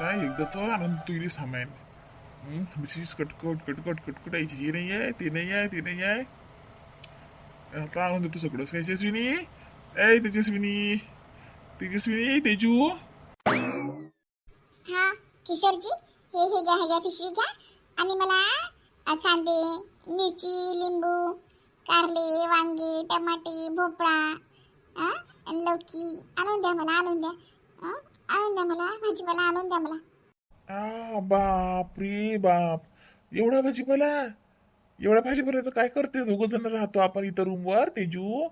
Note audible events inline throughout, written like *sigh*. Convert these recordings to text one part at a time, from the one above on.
आता एकदाच आनंद तू इथे सामान मिशीस कटकट कटकट कटकट यायची हे नाही आहे ते नाही आहे ते नाही आहे आता आनंद तू सगळं तेजस्विनी ए तेजस्विनी तेजस्विनी तेजू हा। किशोरजी हे हे घ्या हे घ्या पिशवी घ्या आणि मला कांदे मिरची लिंबू कारले वांगे टमाटे भोपळा लौकी आणून द्या मला आणून द्या। आणून द्या मला भाजीपाला आणून द्या मला. आ बाप रे बाप. एवढा भाजीपाला? एवढा भाजीपाल्याचं काय करते? दोघ जण राहतो आपण इथं रूमवर तेजू.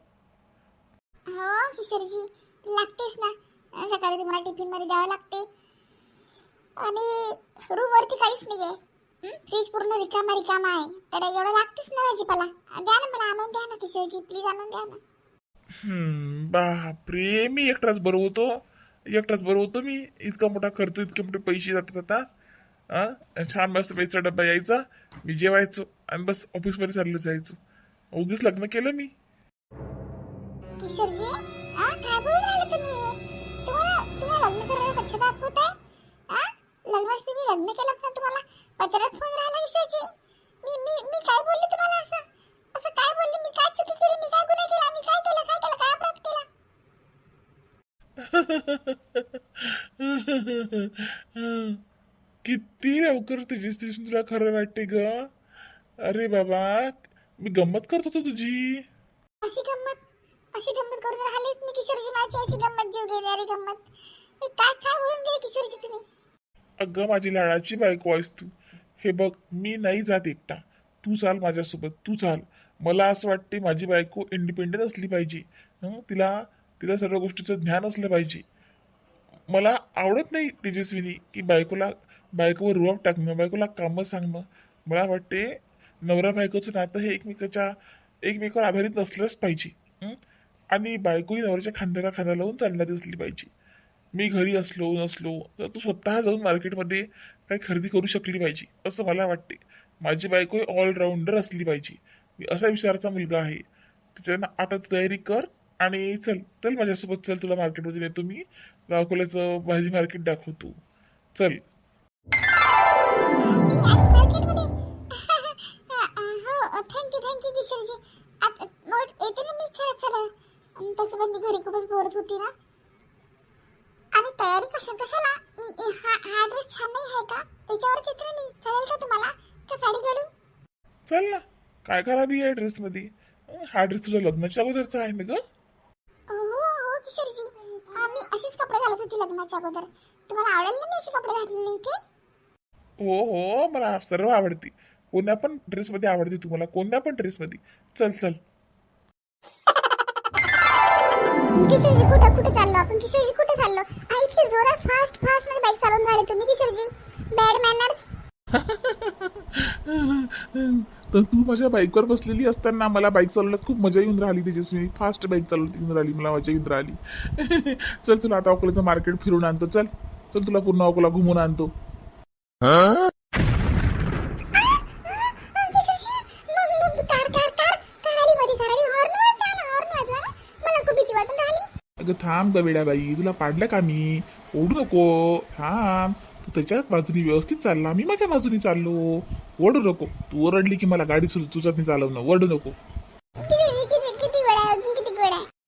हो किशोरजी लागतेच ना. अ, सकाळी तुम्हाला टिफिनमध्ये द्यावं लागते. आणि रूम वरती काहीच नाहीये. फ्रीज पूर्ण रिकामा रिकामा आहे. तर एवढं लागतेच ना भाजीपाला. द्या ना मला आणून द्या ना किशोरजी. प्लीज आणून द्या ना. हम्म, बापरे. मी एकटाच बरं होतो. एकटाच बरं होतो मी. इतका मोठा खर्च इतके मोठे पैसे जातात आता. हा? छान मस्त पैसा डब्बा यायचा. मी जेवायचो आणि बस ऑफिसमध्ये चाललं जायचो. उगीच लग्न केलं मी. किशोरजी काय बोलून राहिले तुम्ही? तुम्हाला तुम्हाला लग्न करायला पश्चाताप होत आहे आ लग्नात तुम्ही लग्न केलं पण तुम्हाला पत्रात फोन राहिला किशोरजी मी मी मी काय बोलले तुम्हाला असं असं काय बोलले मी काय चुकी केली मी काय गुन्हा केला मी काय केलं काय केलं काय अपराध केला *laughs* किती लवकर तेजस्वी तुला खरं वाटते ग? अरे बाबा मी गंमत करत होतो तुझी. अशी गंमत अशी गंमत करून राहिलेत मी किशोरजी माझी अशी गंमत जीव घेणारी गंमत. हे काय काय बोलून गेले किशोरजी तुम्ही? अगं माझी लाडाची बायको आहेस तू. हे बघ मी नाही जात एकटा. तू चाल माझ्यासोबत तू चाल. मला असं वाटते माझी बायको इंडिपेंडेंट असली पाहिजे? तिला तिला सर्व गोष्टीचं ज्ञान असलं पाहिजे. मला आवडत नाही तेजस्विनी की बायकोला बायकोवर रुबाब टाकणं बायकोला कामं सांगणं. मला वाटते नवरा बायकोचं नातं हे एकमेकाच्या एकमेकावर आधारित नसलंच पाहिजे. आणि बायकोही नवऱ्याच्या खांद्याला खांदा लावून चालणारी असली पाहिजे. मी घरी असलो नसलो तर तू स्वतः जाऊन मार्केटमध्ये काही खरेदी करू शकली पाहिजे असं मला वाटते. माझी बायको ऑलराऊंडर असली पाहिजे. मी असा विचाराचा मुलगा आहे. त्याच्यानं आता तू तयारी कर आणि चल चल माझ्यासोबत चल तुला मार्केटमध्ये नेतो मी. अकोल्याचं भाजी मार्केट दाखवतो चल. मी आली मार्केटमध्ये थँक्यू थँक्यू किशोरजी आता मग येते ना मी? चला तसं पण मी घरी खूपच बोरत होती ना. आणि तयारी कशा कशाला? मी हा हा ड्रेस छान नाही आहे का? याच्यावरच येते ना मी. चालेल का तुम्हाला? का साडी घालू? चल ना. काय खराबी आहे ड्रेसमध्ये हा ड्रेस तुझ्या लग्नाच्या अगोदरचा आहे ना ग हो हो किशोरजी हा मी अशीच कपडे घालत होती लग्नाच्या अगोदर. तुम्हाला आवडेल ना मी अशी कपडे घातलेले इथे? हो हो मला सर्व आवडते. कोणत्या पण ड्रेसमध्ये आवडते तुम्हाला कोणत्या पण ड्रेसमध्ये. चल चल. किशोरजी कुठं कुठं चाललो आपण? किशोरजी कुठं चाललो? आ इतके जोरात फास्ट फास्टमध्ये बाईक चालवून राहिले तुम्ही किशोरजी. बॅड मॅनर्स तर तू माझ्या बाईकवर बसलेली असताना मला बाईक चालवण्यात खूप मजा येऊन राहिली त्याच्याच फास्ट बाईक चालवत येऊन राहिली मला मजा येऊन राहिली. *laughs* चल तुला आता अकोल्याचं मार्केट फिरून आणतो. चल चल तुला पूर्ण अकोला घुमून आणतो. अगं थांब ग वेड्याबाई तुला पाडलं का मी? ओढू नको. थांब. तू त्याच्याच बाजूनी व्यवस्थित चालला. मी माझ्या बाजूनी चाललो. ओढू नको. तू ओरडली की मला गाडी सुरू तुझ्यात चालवणं ओढू नको.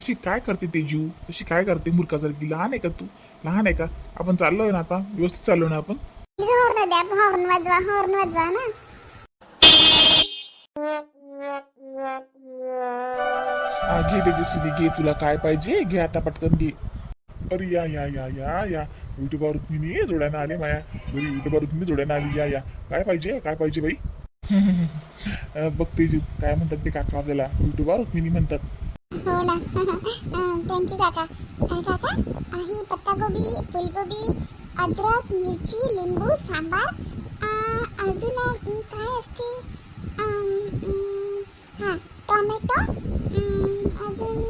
अशी काय करते तेजू अशी काय करते मूर्खासारखी? लहान आहे का तू? लहान आहे का? आपण चाललोय ना आता. व्यवस्थित चाललो ना आपण? घे तेजस्विनी घे. तुला काय पाहिजे? घे आता पटकन घे. अरे या या या या या. विठोबा रुक्मिणी जोड्यानं आले माया. घरी विठोबा रुक्मिणी जोड्यानं आली या या. काय पाहिजे काय पाहिजे बाई? *laughs* अं, बघ तेजू काय म्हणतात ते काका आपल्याला? विठोबा रुक्मिणी म्हणतात. हो ना. *laughs* थँक्यू काका. काका ही पत्तागोबी फुलगोबी अद्रक मिरची लिंबू सांबार. अजून काय असते? हा टोमॅटो. अजून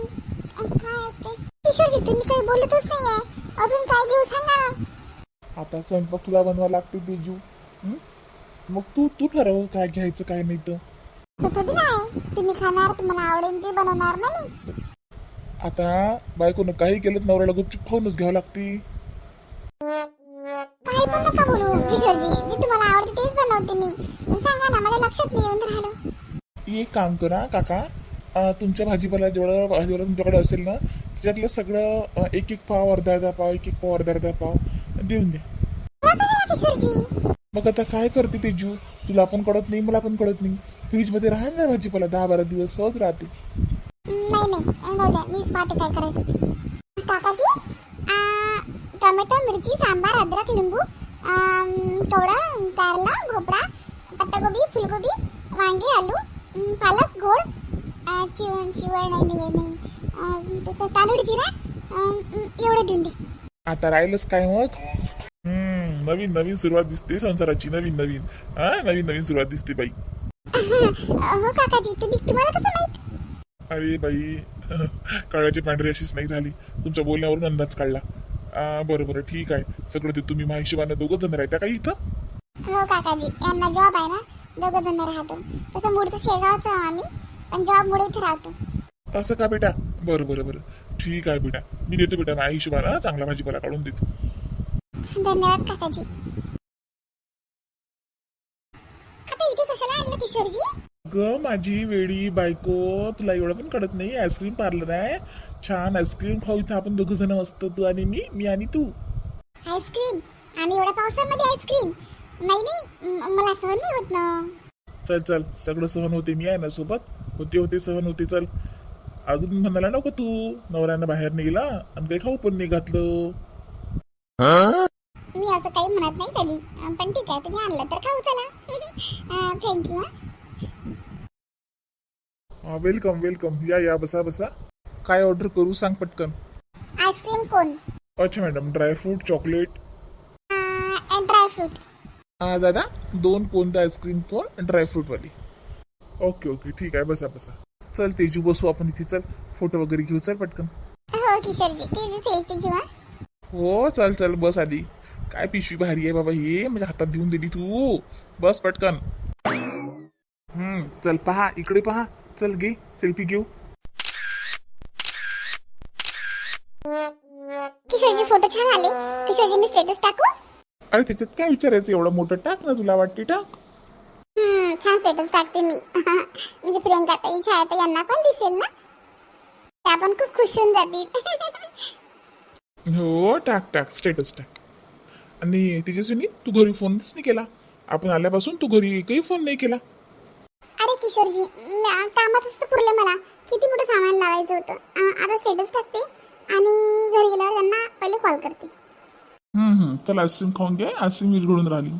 काय असते? किशोरजी तुम्ही काही बोलतच नाही आहे अजून काय घेऊ सांगा ना आता स्वयंपाक तुला बनवा लागते तेजू हं? मग तू तू ठरव काय घ्यायचं काय नाही तर. असं थोडी नाही तुम्ही खाणार तुम्हाला आवडेल ते बनवणार ना मी. आता बायकोनं काही केलं तर नवऱ्याला गुपचूप खाऊनच घ्यावं लागते. काही पण नका बोलू. किशोरजी जे तुम्हाला आवडते तेच बनवते मी. सांगा ना माझ्या लक्षात नाही येऊन राहिलं. एक काम करा काका. अं, तुमच्या भाजीपाला जेवढं भाजीपाला तुमच्याकडे असेल ना त्याच्यातलं सगळं अं, एक एक पाव अर्धा अर्धा पाव एक एक पाव अर्धा अर्धा पाव देऊन द्या. किशोरजी मग आता काय करते तेजू? तुला पण कळत नाही मला पण कळत नाही. फ्रीजमध्ये राहत ना भाजीपाला दहा बारा दिवस सहज राहते. नाही नाही राहू द्या मीच पाहते काय करायचं ते. काकाजी आ, टोमॅटो मिरची सांबार अद्रक लिंबू आम, कवडा कारला भोपळा पत्तागोबी फुलगोबी वांगे आलू अम, पालक गोड आ, चिवण चिवण नाही नाही नाही आ, त- त- तांदूळ जिरा अम, अम, एवढं देऊन दे. आता राहिलंच काय मग नवीन नवीन सुरुवात दिसते संसाराची नवीन नवीन. हा नवीन नवीन सुरुवात दिसते बाई. हो काकाजी तुम्ही तुम्हाला कसं माहीत? अरे बाई काळाची पांढरी अशीच नाही झाली. तुमच्या बोलण्यावरून अंदाज काढला. बरं बरं ठीक आहे. सगळं ते तुम्ही माझ्या हिशोबाने दोघं जण राहता का इथं? हो काकाजी यांना जॉब आहे ना दोघं जण राहतो. तसं मूळचं शेगावचं आम्ही पण जॉब मुळे इथे राहतो. असं का बेटा? बरं बरं बरं. ठीक आहे बेटा. मी देतो बेटा. माझ्या हिशोबानं चांगला भाजीपाला काढून देतो. धन्यवाद काकाजी आता इथे कशाला आणलं किशोरजी? ग माझी वेडी बायको तुला एवढं पण कळत नाही आईस्क्रीम पार्लर आहे. छान आईस्क्रीम खाऊ इथं आपण दोघं जण मस्त तू आणि मी मी आणि तू. आईस्क्रीम आणि एवढ्या पावसामध्ये आईस्क्रीम नाही नाही म- मला सहन नाही होत ना. चल चल सगळं सहन होते मी आहे ना सोबत. होते होते सहन होते चल. अजून म्हणाला नको तू. नवऱ्यानं बाहेर निघला आणि काही खाऊ पण नाही घातलं. मी असं काही म्हणत नाही कधी. पण ठीक आहे तुम्ही आणलं तर खाऊ चला. *laughs* थँक्यू हा. वेलकम वेलकम या या बसा बसा. काय ऑर्डर करू सांग पटकन. आईस्क्रीम कोण? अच्छा मॅडम ड्रायफ्रूट चॉकलेट ड्रायफ्रूट हा दादा दोन कोणतं आईस्क्रीम कोण? ड्रायफ्रूटवाली ओके ओके ठीक आहे बसा बसा. चल तेजू बसू आपण इथे चल. फोटो वगैरे घेऊ चल पटकन. हो किशोरजी तुझी सेल्फी घेऊ हा. हो चल चल बस आली काय पिशवी भारी आहे बाबा ही? माझ्या हातात देऊन दिली तू. बस पटकन. हम्म चल पहा इकडे पहा. चल घे सेल्फी घेऊ. किशोरजी फोटो छान आले. किशोरजी मी स्टेटस टाकू? अरे त्याच्यात काय विचारायचं? एवढं मोठं टाक ना तुला वाटते टाक. हम्म, छान स्टेटस टाकते मी. *laughs* म्हणजे प्रियंका ताई छाया यांना पण दिसेल ना? त्या पण खूप खुश होऊन जातील. *laughs* हो टाक टाक. स्टेटस टाक. आणि तेजस्विनी तू घरी फोनच नाही केला. आपण आल्यापासून तू घरी एकही फोन नाही केला. अरे किशोरजी म- कामातच तर पुरले मला. किती मोठं सामान लावायचं होतं. अं, आता स्टेटस टाकते आणि घरी गेल्यावर त्यांना पहिले कॉल करते. हम्म हम्म. चल आईस्क्रीम खाऊन घे. आईस्क्रीम विरघळून राहिली.